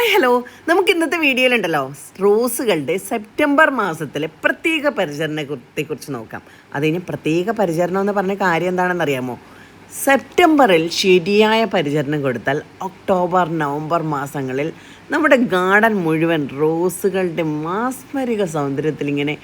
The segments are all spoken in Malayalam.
ഹായ് ഹലോ നമുക്ക് ഇന്നത്തെ വീഡിയോയിലുണ്ടല്ലോ റോസുകളുടെ സെപ്റ്റംബർ മാസത്തിലെ പ്രത്യേക പരിചരണത്തെക്കുറിച്ച് നോക്കാം. അതിന് പ്രത്യേക പരിചരണം എന്ന് പറഞ്ഞ കാര്യം എന്താണെന്ന് അറിയാമോ? സെപ്റ്റംബറിൽ ശരിയായ പരിചരണം കൊടുത്താൽ ഒക്ടോബർ നവംബർ മാസങ്ങളിൽ നമ്മുടെ ഗാർഡൻ മുഴുവൻ റോസുകളുടെ മാസ്മരിക സൗന്ദര്യത്തിൽ ഇങ്ങനെ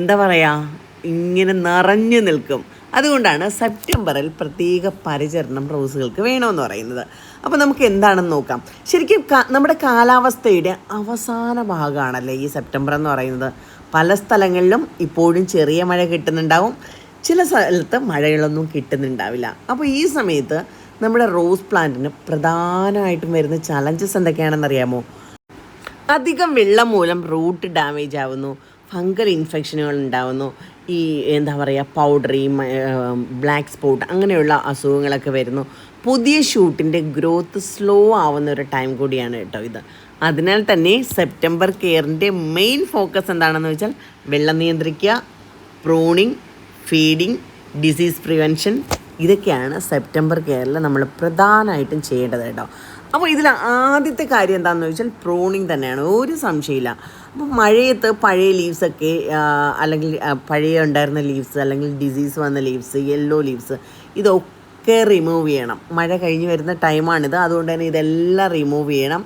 എന്താ പറയുക ഇങ്ങനെ നിറഞ്ഞു നിൽക്കും. അതുകൊണ്ടാണ് സെപ്റ്റംബറിൽ പ്രത്യേക പരിചരണം റോസുകൾക്ക് വേണമെന്ന് പറയുന്നത്. അപ്പോൾ നമുക്ക് എന്താണെന്ന് നോക്കാം. ശരിക്കും നമ്മുടെ കാലാവസ്ഥയുടെ അവസാന ഭാഗമാണല്ലേ ഈ സെപ്റ്റംബർ എന്ന് പറയുന്നത്. പല സ്ഥലങ്ങളിലും ഇപ്പോഴും ചെറിയ മഴ കിട്ടുന്നുണ്ടാവും. ചില സ്ഥലത്ത് മഴകളൊന്നും കിട്ടുന്നുണ്ടാവില്ല. അപ്പോൾ ഈ സമയത്ത് നമ്മുടെ റോസ് പ്ലാന്റിന് പ്രധാനമായിട്ടും വരുന്ന ചലഞ്ചസ് എന്തൊക്കെയാണെന്ന് അറിയാമോ? അധികം വെള്ളം മൂലം റൂട്ട് ഡാമേജ് ആവുന്നു. ഫംഗൽ ഇൻഫെക്ഷനുകൾ ഉണ്ടാവുന്നു. ഈ എന്താ പറയുക പൗഡറി ബ്ലാക്ക് സ്പോട്ട് അങ്ങനെയുള്ള അസുഖങ്ങളൊക്കെ വരുന്നു. പുതിയ ഷൂട്ടിന്റെ ഗ്രോത്ത് സ്ലോ ആവുന്ന ഒരു ടൈം കൂടിയാണ് കേട്ടോ ഇത്. അതിനാൽ തന്നെ സെപ്റ്റംബർ കെയറിന്റെ മെയിൻ ഫോക്കസ് എന്താണെന്ന് വെച്ചാൽ വെള്ളം നിയന്ത്രിക്കുക പ്രൂണിങ് ഫീഡിങ് ഡിസീസ് പ്രിവെൻഷൻ ഇതൊക്കെയാണ് സെപ്റ്റംബർ കെയറിൽ നമ്മൾ പ്രധാനമായിട്ടും ചെയ്യേണ്ടത് കേട്ടോ. അപ്പോൾ ഇതിൽ ആദ്യത്തെ കാര്യം എന്താണെന്ന് വെച്ചാൽ പ്രൂണിങ് തന്നെയാണ്. ഒരു സംശയമില്ല. അപ്പോൾ മഴയത്ത് പഴയ ലീവ്സൊക്കെ അല്ലെങ്കിൽ പഴയ ഉണ്ടായിരുന്ന ലീവ്സ് അല്ലെങ്കിൽ ഡിസീസ് വന്ന ലീവ്സ് യെല്ലോ ലീവ്സ് ഇതൊക്കെ റിമൂവ് ചെയ്യണം. മഴ കഴിഞ്ഞ് വരുന്ന ടൈമാണിത് അതുകൊണ്ട് തന്നെ ഇതെല്ലാം റിമൂവ് ചെയ്യണം.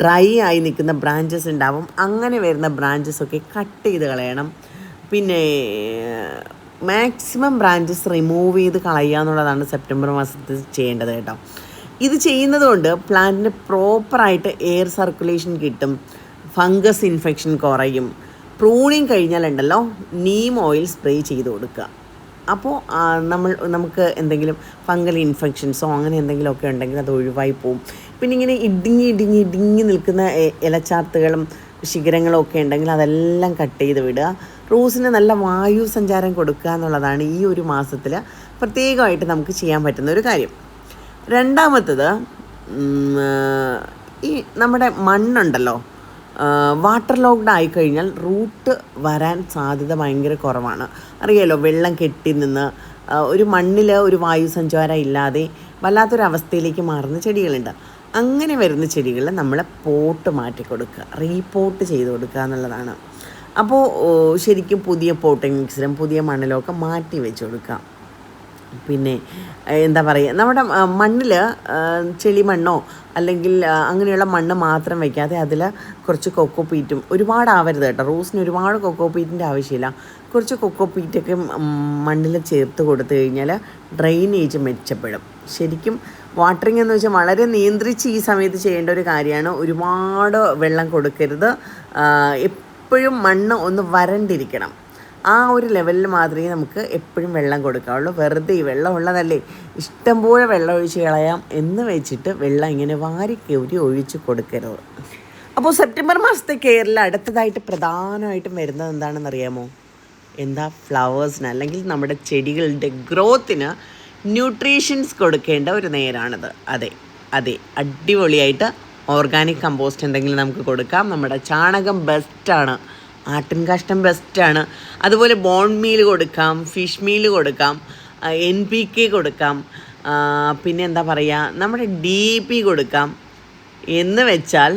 ഡ്രൈ ആയി നിൽക്കുന്ന ബ്രാഞ്ചസ് ഉണ്ടാവും. അങ്ങനെ വരുന്ന ബ്രാഞ്ചസ് ഒക്കെ കട്ട് ചെയ്ത് കളയണം. പിന്നെ മാക്സിമം ബ്രാഞ്ചസ് റിമൂവ് ചെയ്ത് കളയുക എന്നുള്ളതാണ് സെപ്റ്റംബർ മാസത്തിൽ ചെയ്യേണ്ടത് കേട്ടോ. ഇത് ചെയ്യുന്നതുകൊണ്ട് പ്ലാന്റിന് പ്രോപ്പറായിട്ട് എയർ സർക്കുലേഷൻ കിട്ടും. ഫംഗസ് ഇൻഫെക്ഷൻ കുറയും. പ്രൂണിങ് കഴിഞ്ഞാലുണ്ടല്ലോ നീം ഓയിൽ സ്പ്രേ ചെയ്ത് കൊടുക്കുക. അപ്പോൾ നമ്മൾ നമുക്ക് എന്തെങ്കിലും ഫംഗൽ ഇൻഫെക്ഷൻസോ അങ്ങനെ എന്തെങ്കിലുമൊക്കെ ഉണ്ടെങ്കിൽ അത് ഒഴിവായി പോവും. പിന്നെ ഇങ്ങനെ ഇടുങ്ങി ഇടുങ്ങി ഇടുങ്ങി നിൽക്കുന്ന ഇലച്ചാർത്തുകളും ശിഖരങ്ങളും ഒക്കെ ഉണ്ടെങ്കിൽ അതെല്ലാം കട്ട് ചെയ്ത് വിടുക. റോസിന് നല്ല വായു സഞ്ചാരം കൊടുക്കുക എന്നുള്ളതാണ് ഈ ഒരു മാസത്തിൽ പ്രത്യേകമായിട്ട് നമുക്ക് ചെയ്യാൻ പറ്റുന്ന ഒരു കാര്യം. രണ്ടാമത്തത് ഈ നമ്മുടെ മണ്ണുണ്ടല്ലോ. വാട്ടർ ലോക്ക്ഡ് ആയിക്കഴിഞ്ഞാൽ റൂട്ട് വരാൻ സാധ്യത ഭയങ്കര കുറവാണ്. അറിയാലോ വെള്ളം കെട്ടി നിന്ന് ഒരു മണ്ണിൽ ഒരു വായു സഞ്ചാരം ഇല്ലാതെ വല്ലാത്തൊരവസ്ഥയിലേക്ക് മാറുന്ന ചെടികളുണ്ട്. അങ്ങനെ വരുന്ന ചെടികളെ നമ്മൾ പോട്ട് മാറ്റി കൊടുക്കുക റീപോട്ട് ചെയ്ത് കൊടുക്കുക എന്നുള്ളതാണ്. അപ്പോൾ ശരിക്കും പുതിയ പോട്ടിംഗ് മിക്സിലും പുതിയ മണ്ണിലും ഒക്കെ മാറ്റി വെച്ച് കൊടുക്കുക. പിന്നെ എന്താ പറയുക നമ്മുടെ മണ്ണിൽ ചെളി മണ്ണോ അല്ലെങ്കിൽ അങ്ങനെയുള്ള മണ്ണ് മാത്രം വയ്ക്കാതെ അതിൽ കുറച്ച് കൊക്കോ പീറ്റും. ഒരുപാട് ആവരുത് കേട്ടോ. റോസിന് ഒരുപാട് കൊക്കോ പീറ്റിന്റെ ആവശ്യമില്ല. കുറച്ച് കൊക്കോ പീറ്റൊക്കെ മണ്ണിൽ ചേർത്ത് കൊടുത്തു കഴിഞ്ഞാൽ ഡ്രെയിനേജ് മെച്ചപ്പെടും. ശരിക്കും വാട്ടറിങ് എന്ന് വെച്ചാൽ വളരെ നിയന്ത്രിച്ച് ഈ സമയത്ത് ചെയ്യേണ്ട ഒരു കാര്യമാണ്. ഒരുപാട് വെള്ളം കൊടുക്കരുത്. എപ്പോഴും മണ്ണ് ഒന്ന് വരണ്ടിരിക്കണം. ആ ഒരു ലെവലിൽ മാത്രമേ നമുക്ക് എപ്പോഴും വെള്ളം കൊടുക്കാവുള്ളൂ. വെറുതെ ഈ വെള്ളം ഉള്ളതല്ലേ? ഇഷ്ടംപോലെ വെള്ളം ഒഴിച്ച് കളയാം എന്ന് വെച്ചിട്ട് വെള്ളം ഇങ്ങനെ വാരി കയറി ഒഴിച്ച് കൊടുക്കരുത്. അപ്പോൾ സെപ്റ്റംബർ മാസത്തെ കെയറിൽ അടുത്തതായിട്ട് പ്രധാനമായിട്ടും വരുന്നത് എന്താണെന്ന് അറിയാമോ? എന്താ? ഫ്ലവേഴ്സിന് അല്ലെങ്കിൽ നമ്മുടെ ചെടികളുടെ ഗ്രോത്തിന് ന്യൂട്രീഷൻസ് കൊടുക്കേണ്ട ഒരു നേരാണിത്. അതെ അതെ. അടിപൊളിയായിട്ട് ഓർഗാനിക് കമ്പോസ്റ്റ് എന്തെങ്കിലും നമുക്ക് കൊടുക്കാം. നമ്മുടെ ചാണകം ബെസ്റ്റാണ് ആട്ടിൻ കാഷ്ടം ബെസ്റ്റാണ് അതുപോലെ ബോൺ മീൽ കൊടുക്കാം ഫിഷ് മീൽ കൊടുക്കാം എൻ പി കെ കൊടുക്കാം പിന്നെ എന്താ പറയുക നമ്മുടെ ഡി പി കൊടുക്കാം. എന്ന് വെച്ചാൽ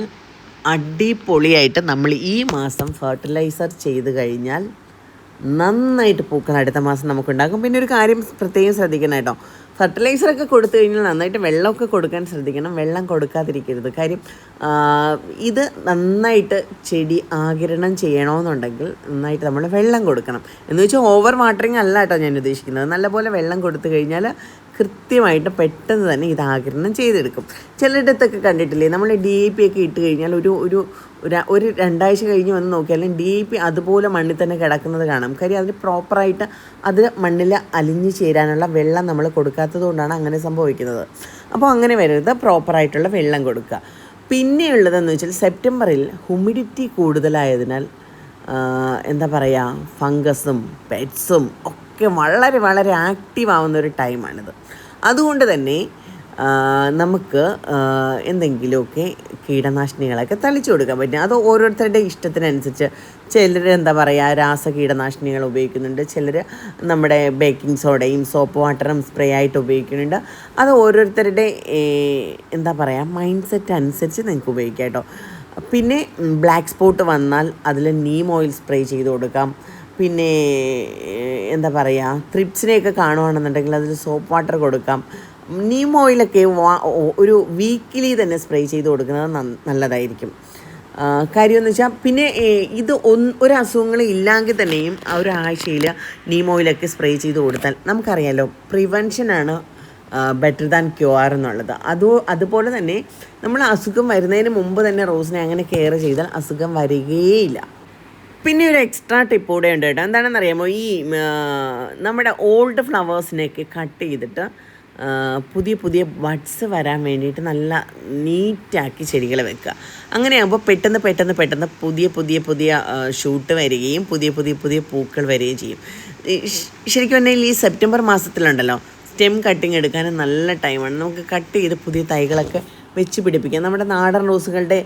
അടിപൊളിയായിട്ട് നമ്മൾ ഈ മാസം ഫെർട്ടിലൈസർ ചെയ്ത് കഴിഞ്ഞാൽ നന്നായിട്ട് പൂക്കൾ അടുത്ത മാസം നമുക്കുണ്ടാകും. പിന്നെ ഒരു കാര്യം പ്രത്യേകം ശ്രദ്ധിക്കണം കേട്ടോ. ഫെർട്ടിലൈസറൊക്കെ കൊടുത്തു കഴിഞ്ഞാൽ നന്നായിട്ട് വെള്ളമൊക്കെ കൊടുക്കാൻ ശ്രദ്ധിക്കണം. വെള്ളം കൊടുക്കാതിരിക്കരുത്. കാര്യം ഇത് നന്നായിട്ട് ചെടി ആകിരണം ചെയ്യണമെന്നുണ്ടെങ്കിൽ നന്നായിട്ട് നമ്മൾ വെള്ളം കൊടുക്കണം. എന്ന് വെച്ചാൽ ഓവർ വാട്ടറിങ് അല്ല കേട്ടോ ഞാൻ ഉദ്ദേശിക്കുന്നത്. നല്ലപോലെ വെള്ളം കൊടുത്തു കഴിഞ്ഞാൽ കൃത്യമായിട്ട് പെട്ടെന്ന് തന്നെ ഇത് ആകിരണം ചെയ്തെടുക്കും. ചിലയിടത്തൊക്കെ കണ്ടിട്ടില്ലേ നമ്മൾ ഡി പി ഒക്കെ ഇട്ട് കഴിഞ്ഞാൽ ഒരു ഒരു ഒരു- രണ്ടാഴ്ച കഴിഞ്ഞ് വന്ന് നോക്കിയാൽ ഡി പി അതുപോലെ മണ്ണിൽ തന്നെ കിടക്കുന്നത് കാണാം. കാര്യം അതിന് പ്രോപ്പറായിട്ട് അത് മണ്ണിൽ അലിഞ്ഞു ചേരാനുള്ള വെള്ളം നമ്മൾ കൊടുക്കാത്തത് കൊണ്ടാണ് അങ്ങനെ സംഭവിക്കുന്നത്. അപ്പോൾ അങ്ങനെ വരരുത് പ്രോപ്പറായിട്ടുള്ള വെള്ളം കൊടുക്കുക. പിന്നെയുള്ളതെന്ന് വെച്ചാൽ സെപ്റ്റംബറിൽ ഹ്യൂമിഡിറ്റി കൂടുതലായതിനാൽ എന്താ പറയുക ഫംഗസും പെറ്റ്സും ഒക്കെ വളരെ വളരെ ആക്റ്റീവ് ആവുന്ന ഒരു ടൈമാണിത്. അതുകൊണ്ട് തന്നെ നമുക്ക് എന്തെങ്കിലുമൊക്കെ കീടനാശിനികളൊക്കെ തളിച്ചു കൊടുക്കാൻ പറ്റും. അത് ഓരോരുത്തരുടെ ഇഷ്ടത്തിനനുസരിച്ച് ചിലർ എന്താ പറയുക രാസ കീടനാശിനികൾ ഉപയോഗിക്കുന്നുണ്ട്. ചിലർ നമ്മുടെ ബേക്കിംഗ് സോഡയും സോപ്പ് വാട്ടറും സ്പ്രേ ആയിട്ട് ഉപയോഗിക്കുന്നുണ്ട്. അത് ഓരോരുത്തരുടെ എന്താ പറയുക മൈൻഡ് സെറ്റ് അനുസരിച്ച് നിങ്ങൾക്ക് ഉപയോഗിക്കാം കേട്ടോ. പിന്നെ ബ്ലാക്ക് സ്പോട്ട് വന്നാൽ അതിൽ നീം ഓയിൽ സ്പ്രേ ചെയ്ത് കൊടുക്കാം. പിന്നെ എന്താ പറയുക ത്രിപ്സിനെയൊക്കെ കാണുവാണെന്നുണ്ടെങ്കിൽ അതിൽ സോപ്പ് വാട്ടർ കൊടുക്കാം. നീം ഓയിലൊക്കെ ഒരു വീക്കിലി തന്നെ സ്പ്രേ ചെയ്ത് കൊടുക്കുന്നത് നല്ലതായിരിക്കും. കാര്യമെന്ന് വെച്ചാൽ പിന്നെ ഇത് ഒന്ന് ഒരു അസുഖങ്ങൾ ഇല്ലെങ്കിൽ തന്നെയും ആ ഒരു ആഴ്ചയിൽ നീം ഓയിലൊക്കെ സ്പ്രേ ചെയ്ത് കൊടുത്താൽ നമുക്കറിയാലോ പ്രിവെൻഷനാണ് ബെറ്റർ ദാൻ ക്യൂർ എന്നുള്ളത്. അത് അതുപോലെ തന്നെ നമ്മൾ അസുഖം വരുന്നതിന് മുമ്പ് തന്നെ റോസിനെ അങ്ങനെ കെയർ ചെയ്താൽ അസുഖം വരികയേയില്ല പിന്നെ ഒരു എക്സ്ട്രാ ടിപ്പ് കൂടെ ഉണ്ട് കേട്ടോ. എന്താണെന്ന് അറിയാമോ ഈ നമ്മുടെ ഓൾഡ് ഫ്ലവേഴ്സിനെയൊക്കെ കട്ട് ചെയ്തിട്ട് പുതിയ പുതിയ ബഡ്സ് വരാൻ വേണ്ടിയിട്ട് നല്ല നീറ്റാക്കി ചെടികൾ വെക്കുക. അങ്ങനെയാകുമ്പോൾ പെട്ടെന്ന് പെട്ടെന്ന് പെട്ടെന്ന് പുതിയ പുതിയ പുതിയ ഷൂട്ട് വരികയും പുതിയ പുതിയ പുതിയ പൂക്കൾ വരികയും ചെയ്യും. ശരിക്കും പറഞ്ഞാൽ ഈ സെപ്റ്റംബർ മാസത്തിലുണ്ടല്ലോ. സ്റ്റെം കട്ടിങ് എടുക്കാനും നല്ല ടൈമാണ് നമുക്ക് കട്ട് ചെയ്ത് പുതിയ തൈകളൊക്കെ വെച്ച് പിടിപ്പിക്കുക. നമ്മുടെ നാടൻ റോസുകളുടെ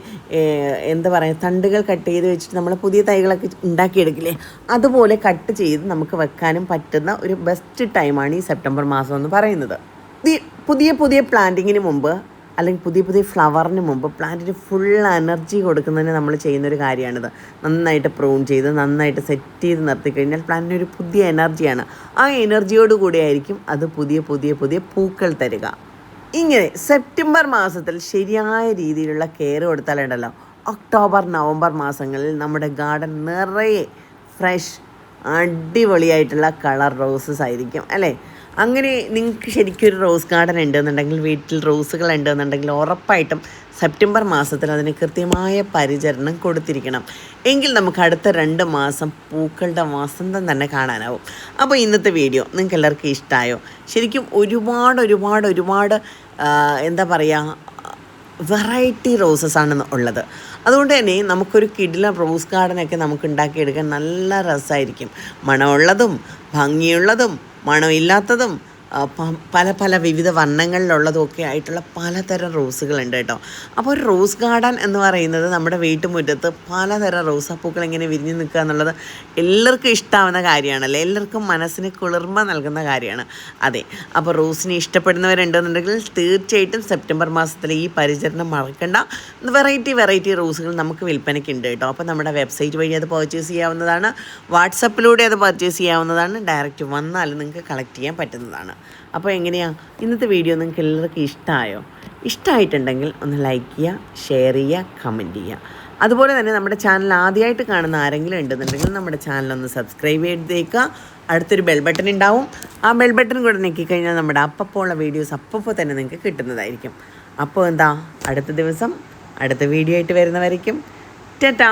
എന്താ പറയുക തണ്ടുകൾ കട്ട് ചെയ്ത് വെച്ചിട്ട് നമ്മൾ പുതിയ തൈകളൊക്കെ ഉണ്ടാക്കിയെടുക്കില്ലേ? അതുപോലെ കട്ട് ചെയ്ത് നമുക്ക് വെക്കാനും പറ്റുന്ന ഒരു ബെസ്റ്റ് ടൈമാണ് ഈ സെപ്റ്റംബർ മാസം എന്ന് പറയുന്നത്. പുതിയ പുതിയ പ്ലാന്റിങ്ങിന് മുമ്പ് അല്ലെങ്കിൽ പുതിയ പുതിയ ഫ്ലവറിന് മുമ്പ് പ്ലാന്റിന് ഫുൾ എനർജി കൊടുക്കുന്നതിന് നമ്മൾ ചെയ്യുന്നൊരു കാര്യമാണിത് നന്നായിട്ട് പ്രൂൺ ചെയ്ത് നന്നായിട്ട് സെറ്റ് ചെയ്ത് നിർത്തി കഴിഞ്ഞാൽ പ്ലാന്റിന് ഒരു പുതിയ എനർജിയാണ് ആ എനർജിയോട് കൂടിയായിരിക്കും അത് പുതിയ പുതിയ പുതിയ പൂക്കൾ തരിക. ഇങ്ങനെ സെപ്റ്റംബർ മാസത്തിൽ ശരിയായ രീതിയിലുള്ള കെയർ കൊടുത്താലുണ്ടല്ലോ. ഒക്ടോബർ നവംബർ മാസങ്ങളിൽ നമ്മുടെ ഗാർഡൻ നിറയെ ഫ്രഷ് അടിപൊളിയായിട്ടുള്ള കളർ റോസസ് ആയിരിക്കും അല്ലേ? അങ്ങനെ നിങ്ങൾക്ക് ശരിക്കും ഒരു റോസ് ഗാർഡൻ ഉണ്ടെന്നുണ്ടെങ്കിൽ വീട്ടിൽ റോസുകൾ ഉണ്ടെന്നുണ്ടെങ്കിൽ ഉറപ്പായിട്ടും സെപ്റ്റംബർ മാസത്തിൽ അതിന് കൃത്യമായ പരിചരണം കൊടുത്തിരിക്കണം. എങ്കിൽ നമുക്ക് അടുത്ത രണ്ട് മാസം പൂക്കളുടെ വസന്തം തന്നെ കാണാനാവും. അപ്പോൾ ഇന്നത്തെ വീഡിയോ നിങ്ങൾക്ക് എല്ലാവർക്കും ഇഷ്ടമായോ ശരിക്കും ഒരുപാട് ഒരുപാട് ഒരുപാട് എന്താ പറയുക വെറൈറ്റി റോസസ് ആണ് ഉള്ളത്. അതുകൊണ്ട് തന്നെ നമുക്കൊരു കിടില റോസ് ഗാർഡനൊക്കെ നമുക്ക് ഉണ്ടാക്കിയെടുക്കാൻ നല്ല രസമായിരിക്കും മണമുള്ളതും ഭംഗിയുള്ളതും മണമില്ലാത്തതും പല പല വിവിധ വർണങ്ങളിലുള്ളതൊക്കെ ആയിട്ടുള്ള പലതരം റോസുകളുണ്ട് കേട്ടോ. അപ്പോൾ ഒരു റോസ് ഗാർഡൻ എന്ന് പറയുന്നത് നമ്മുടെ വീട്ടുമുറ്റത്ത് പലതരം റോസാപ്പൂക്കൾ ഇങ്ങനെ വിരിഞ്ഞു നിൽക്കുക എന്നുള്ളത് എല്ലാവർക്കും ഇഷ്ടമാവുന്ന കാര്യമാണല്ലോ? എല്ലാവർക്കും മനസ്സിന് കുളിർമ നൽകുന്ന കാര്യമാണ്. അതെ അപ്പോൾ റോസിനെ ഇഷ്ടപ്പെടുന്നവരുണ്ടെന്നുണ്ടെങ്കിൽ തീർച്ചയായിട്ടും സെപ്റ്റംബർ മാസത്തിൽ ഈ പരിചരണം മറക്കണ്ട. വെറൈറ്റി വെറൈറ്റി റോസുകൾ നമുക്ക് വിൽപ്പനയ്ക്ക് ഉണ്ട് കേട്ടോ. അപ്പോൾ നമ്മുടെ വെബ്സൈറ്റ് വഴി അത് പർച്ചേസ് ചെയ്യാവുന്നതാണ്. വാട്സപ്പിലൂടെ അത് പർച്ചേസ് ചെയ്യാവുന്നതാണ്. ഡയറക്റ്റ് വന്നാലും നിങ്ങൾക്ക് കളക്ട് ചെയ്യാൻ പറ്റുന്നതാണ്. അപ്പോൾ എങ്ങനെയാണ് ഇന്നത്തെ വീഡിയോ നിങ്ങൾക്ക് എല്ലാവർക്കും ഇഷ്ടമായോ ഇഷ്ടമായിട്ടുണ്ടെങ്കിൽ ഒന്ന് ലൈക്ക് ചെയ്യുക ഷെയർ ചെയ്യുക കമന്റ് ചെയ്യുക. അതുപോലെ തന്നെ നമ്മുടെ ചാനൽ ആദ്യമായിട്ട് കാണുന്ന ആരെങ്കിലും ഉണ്ടെന്നുണ്ടെങ്കിൽ നമ്മുടെ ചാനൽ ഒന്ന് സബ്സ്ക്രൈബ് ചെയ്തേക്കുക. അടുത്തൊരു ബെൽ ബട്ടൺ ഉണ്ടാവും. ആ ബെൽ ബട്ടൺ കൂടെ ഞെക്കിക്കഴിഞ്ഞാൽ നമ്മുടെ അപ്പപ്പോൾ ഉള്ള വീഡിയോസ് അപ്പപ്പോൾ തന്നെ നിങ്ങൾക്ക് കിട്ടുന്നതായിരിക്കും. അപ്പോൾ എന്താ? അടുത്ത ദിവസം അടുത്ത വീഡിയോ ആയിട്ട് വരുന്നവരേക്കും. ടാറ്റാ